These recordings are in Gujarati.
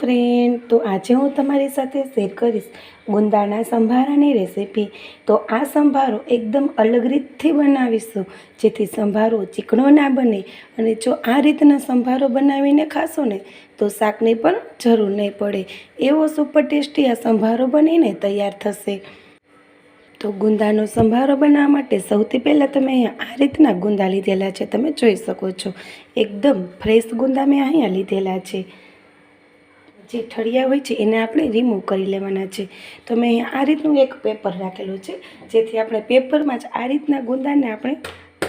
ફ્રેન્ડ તો આજે હું તમારી સાથે શેર કરીશ ગુંદાના સંભારાની રેસીપી તો આ સંભારો એકદમ અલગ રીતથી બનાવીશું, જેથી સંભારો ચીકણો ના બને. અને જો આ રીતના સંભારો બનાવીને ખાશો ને, તો શાકની પણ જરૂર નહીં પડે. એવો સુપર ટેસ્ટી આ સંભારો બનીને તૈયાર થશે. તો ગુંદાનો સંભારો બનાવવા માટે સૌથી પહેલાં તમે અહીંયા આ રીતના ગુંદા લીધેલા છે, તમે જોઈ શકો છો. એકદમ ફ્રેશ ગુંદા મેં અહીંયા લીધેલા છે. જે ઠળિયા હોય છે એને આપણે રિમૂવ કરી લેવાના છે. તો મેં આ રીતનું એક પેપર રાખેલું છે, જેથી આપણે પેપરમાં જ આ રીતના ગુંદાને આપણે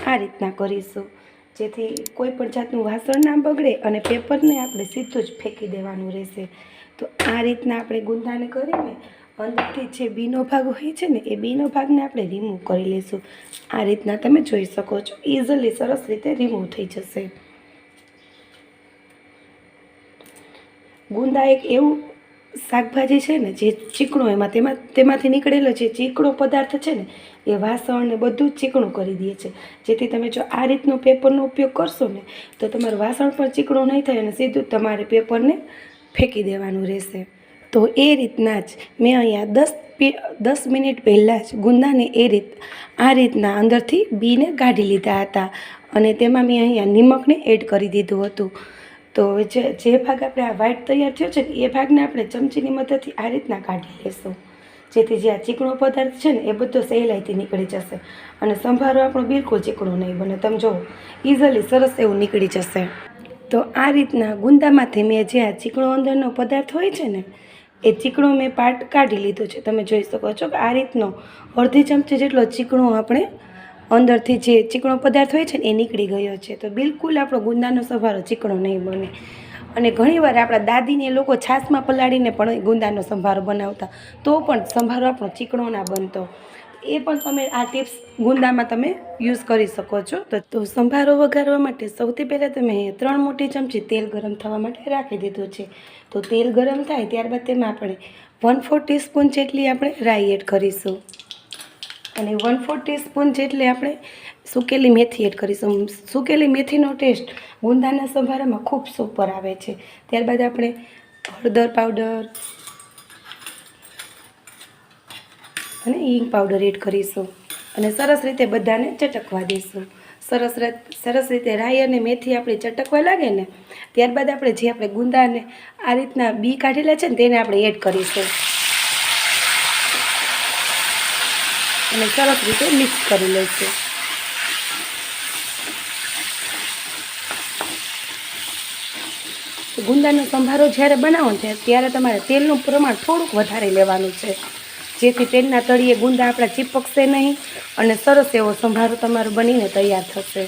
આ રીતના કરીશું. જેથી કોઈ પણ જાતનું વાસણ ના બગડે અને પેપરને આપણે સીધું જ ફેંકી દેવાનું રહેશે. તો આ રીતના આપણે ગુંદાને કરીને અંદરથી જે બીનો ભાગ હોય છે ને, એ બીનો ભાગને આપણે રિમૂવ કરી લઈશું આ રીતના તમે જોઈ શકો છો. ઇઝીલી સરસ રીતે રિમૂવ થઈ જશે. ગુંદા એક એવું શાકભાજી છે ને જે ચીકણું એમાં તેમાં તેમાંથી નીકળેલો જે ચીકણો પદાર્થ છે ને, એ વાસણ ને બધું જ ચીકણું કરી દે છે. જેથી તમે જો આ રીતનો પેપરનો ઉપયોગ કરશો ને, તો તમારું વાસણ પણ ચીકણું નહીં થાય અને સીધું તમારે પેપરને ફેંકી દેવાનું રહેશે. તો એ રીતના જ મેં અહીંયા દસ દસ મિનિટ પહેલાં જ ગુંદાને એ રીત આ રીતના અંદરથી બીને કાઢી લીધા હતા. અને તેમાં મેં અહીંયા નિમકને એડ કરી દીધું હતું. તો જે જે ભાગ આપણે આ વ્હાઈટ તૈયાર થયો છે એ ભાગને આપણે ચમચીની મદદથી આ રીતના કાઢી લેશું. જેથી જે આ ચીકણો પદાર્થ છે ને, એ બધો સહેલાઈથી નીકળી જશે. અને સંભારો આપણો બિલકુલ ચીકણો નહીં બને. તમે જુઓ ઇઝીલી સરસ એવું નીકળી જશે. તો આ રીતના ગુંદામાંથી મેં જે આ ચીકણો અંદરનો પદાર્થ હોય છે ને, એ ચીકણો મેં પાર્ટ કાઢી લીધો છે. તમે જોઈ શકો છો કે આ રીતનો અડધી ચમચી જેટલો ચીકણો આપણે અંદરથી જે ચીકણો પદાર્થ હોય છે ને એ નીકળી ગયો છે. તો બિલકુલ આપણો ગુંદાનો સંભારો ચીકણો નહીં બને. અને ઘણીવાર આપણા દાદીને લોકો છાશમાં પલાળીને પણ ગુંદાનો સંભારો બનાવતા. તો પણ સંભારો આપણો ચીકણો ના બનતો. એ પણ તમે આ ટિપ્સ ગુંદામાં તમે યુઝ કરી શકો છો. તો સંભારો વઘારવા માટે સૌથી પહેલાં તમે ત્રણ મોટી ચમચી તેલ ગરમ થવા માટે રાખી દીધું છે. તો તેલ ગરમ થાય ત્યારબાદ તેમાં આપણે વન ફોર ટીસ્પૂન જેટલી આપણે રાઈ એડ કરીશું. અને વન ફોર ટીસ્પૂન જેટલી આપણે સુકેલી મેથી એડ કરીશું. સુકેલી મેથીનો ટેસ્ટ ગુંદાના સંભારામાં ખૂબ સુપર આવે છે. ત્યારબાદ આપણે હળદર પાવડર અને હિંગ પાવડર એડ કરીશું. અને સરસ રીતે બધાને ચટકવા દઈશું. સરસ સરસ રીતે રાઈ અને મેથી આપણે ચટકવા લાગે ને, ત્યારબાદ આપણે જે આપણે ગુંદાને આ રીતના બી કાઢેલા છે ને તેને આપણે એડ કરીશું. અને સરસ રીતે મિક્સ કરી લઈશું ગુંદાનો સંભારો જ્યારે બનાવો ને ત્યારે તમારે તેલનું પ્રમાણ થોડુંક વધારે લેવાનું છે. જેથી તેલના તળિયે ગુંદા આપણા ચીપકશે નહીં અને સરસ એવો સંભારો તમારો બનીને તૈયાર થશે.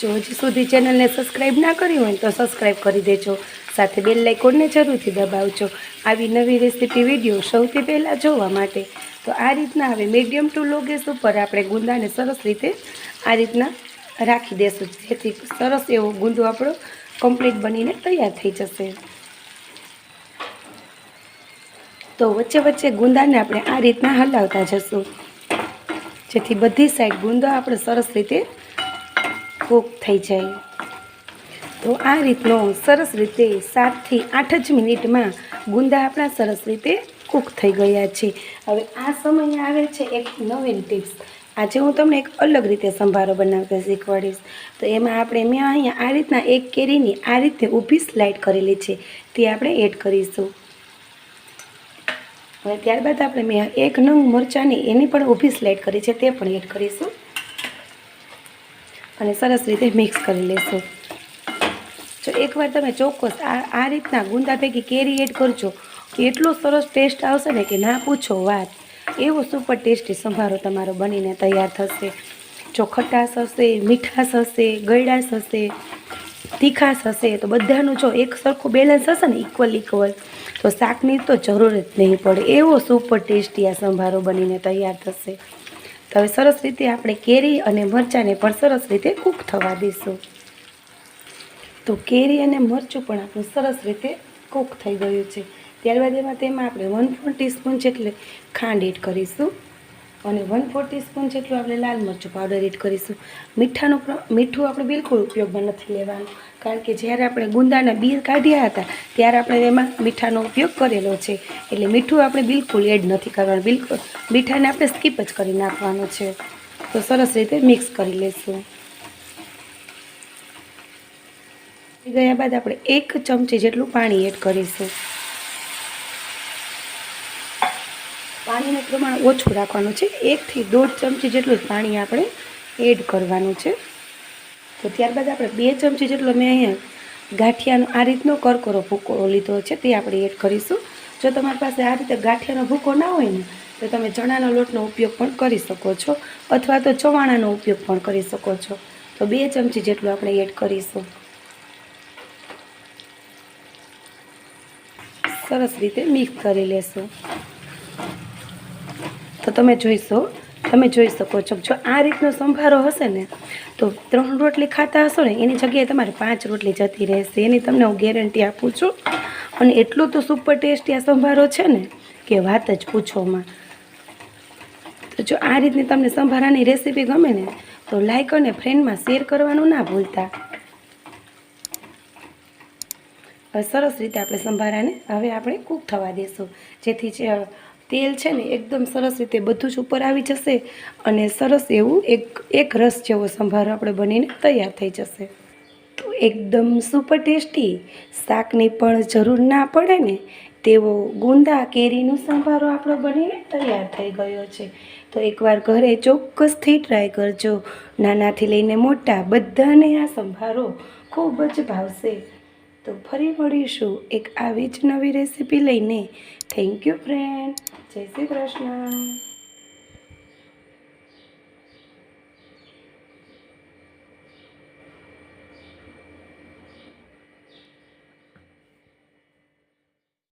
જો હજી સુધી ચેનલને સબસ્ક્રાઈબ ના કરી હોય તો સબસ્ક્રાઈબ કરી દેજો. સાથે બેલ લાઇકોનને જરૂરથી દબાવજો. આવી નવી રેસીપી વીડિયો સૌથી પહેલાં જોવા માટે. તો આ રીતના હવે મીડિયમ ટુ લો ગેસ ઉપર આપણે ગુંદાને સરસ રીતે આ રીતના રાખી દેશું. જેથી સરસ એવો ગુંદો આપણો કમ્પ્લીટ બનીને તૈયાર થઈ જશે. તો વચ્ચે વચ્ચે ગુંદાને આપણે આ રીતના હલાવતા જશું. જેથી બધી સાઈડ ગુંદો આપણે સરસ રીતે કૂક થઈ જાય. તો આ રીતનો સરસ રીતે સાતથી આઠ જ મિનિટમાં ગુંદા આપણા સરસ રીતે કૂક થઈ ગયા છે. હવે આ સમયે આવે છે એક નવીન ટિપ્સ. આજે હું તમને એક અલગ રીતે સંભારો બનાવતા શીખવાડીશ. તો એમાં આપણે મેં અહીંયા આ રીતના એક કેરીની આ રીતે ઊભી સ્લાઇડ કરેલી છે. તે આપણે એડ કરીશું. હવે ત્યારબાદ આપણે મેં એક નંગ મરચાંની એની પણ ઊભી સ્લાઇડ કરી છે, તે પણ એડ કરીશું. અને સરસ રીતે મિક્સ કરી લઈશું જો એકવાર તમે ચોક્કસ આ આ રીતના ગુંદા ભેગી કેરી એડ કરજો, કે એટલો સરસ ટેસ્ટ આવશે ને કે ના પૂછો વાત. એવો સુપર ટેસ્ટી સંભારો તમારો બનીને તૈયાર થશે. જો ખટાશ હશે, મીઠાશ હશે ગળાશ હશે, તીખાશ હશે, તો બધાનું જો એક સરખું બેલેન્સ હશે ને ઇક્વલ ઇક્વલ તો શાકની તો જરૂર જ નહીં પડે. એવો સુપર ટેસ્ટી આ સંભારો બનીને તૈયાર થશે. તો હવે સરસ રીતે આપણે કેરી અને મરચાંને પણ સરસ રીતે કૂક થવા દઈશું. તો કેરી અને મરચું પણ આપણું સરસ રીતે કૂક થઈ ગયું છે. ત્યારબાદ એમાં તેમાં આપણે વન ફોર ટીસ્પૂન જેટલી ખાંડ એડ કરીશું અને વન ફોર ટીસ્પૂન જેટલું આપણે લાલ મરચું પાવડર એડ કરીશું. મીઠાનું મીઠું આપણે બિલકુલ ઉપયોગમાં નથી લેવાનું, કારણ કે જ્યારે આપણે ગુંદાના બીજ કાઢ્યા હતા, ત્યારે આપણે એમાં મીઠાનો ઉપયોગ કરેલો છે. એટલે મીઠું આપણે બિલકુલ એડ નથી કરવાનું, બિલકુલ મીઠાને આપણે સ્કીપ જ કરી નાખવાનું છે. તો સરસ રીતે મિક્સ કરી લઈશું થઈ ગયા બાદ આપણે એક ચમચી જેટલું પાણી એડ કરીશું. પાણીનું પ્રમાણ ઓછું રાખવાનું છે. એકથી દોઢ ચમચી જેટલું જ પાણી આપણે એડ કરવાનું છે. તો ત્યારબાદ આપણે બે ચમચી જેટલો મેં અહીંયા ગાંઠિયાનો આ રીતનો કરકરો ભૂકો લીધો છે તે આપણે એડ કરીશું. જો તમારી પાસે આ રીતે ગાંઠિયાનો ભૂકો ના હોય ને, તો તમે ચણાનો લોટનો ઉપયોગ પણ કરી શકો છો. અથવા તો ચવાણાનો ઉપયોગ પણ કરી શકો છો. તો બે ચમચી જેટલું આપણે એડ કરીશું. સરસ રીતે મિક્સ કરી લેશું. તો તમે જોઈશો, તમે જોઈ શકો છો. જો આ રીતનો સંભારો હશે ને, તો ત્રણ રોટલી ખાતા હશો ને, એની જગ્યાએ તમારે પાંચ રોટલી જતી રહેશે. એની તમને હું ગેરંટી આપું છું. અને એટલું તો સુપર ટેસ્ટી આ સંભારો છે ને, કે વાત જ પૂછોમાં તો જો આ રીતની તમને સંભારાની રેસીપી ગમે ને, તો લાઇક અને ફ્રેન્ડમાં શેર કરવાનું ના ભૂલતા હવે સરસ રીતે આપણે સંભારાને હવે આપણે કૂક થવા દેશું. જેથી જે તેલ છે ને એકદમ સરસ રીતે બધું જ ઉપર આવી જશે અને સરસ એવું એક એક રસ જેવો સંભારો આપણે બનીને તૈયાર થઈ જશે. તો એકદમ સુપર ટેસ્ટી શાકની પણ જરૂર ના પડે ને તેવો ગુંદા કેરીનો સંભારો આપણો બનીને તૈયાર થઈ ગયો છે. તો એકવાર ઘરે ચોક્કસથી ટ્રાય કરજો. નાનાથી લઈને મોટા બધાને આ સંભારો ખૂબ જ ભાવશે. તો ફરી મળીશું એક આવી જ નવી રેસીપી લઈને. થેન્ક યુ ફ્રેન્ડ જય શ્રી કૃષ્ણ.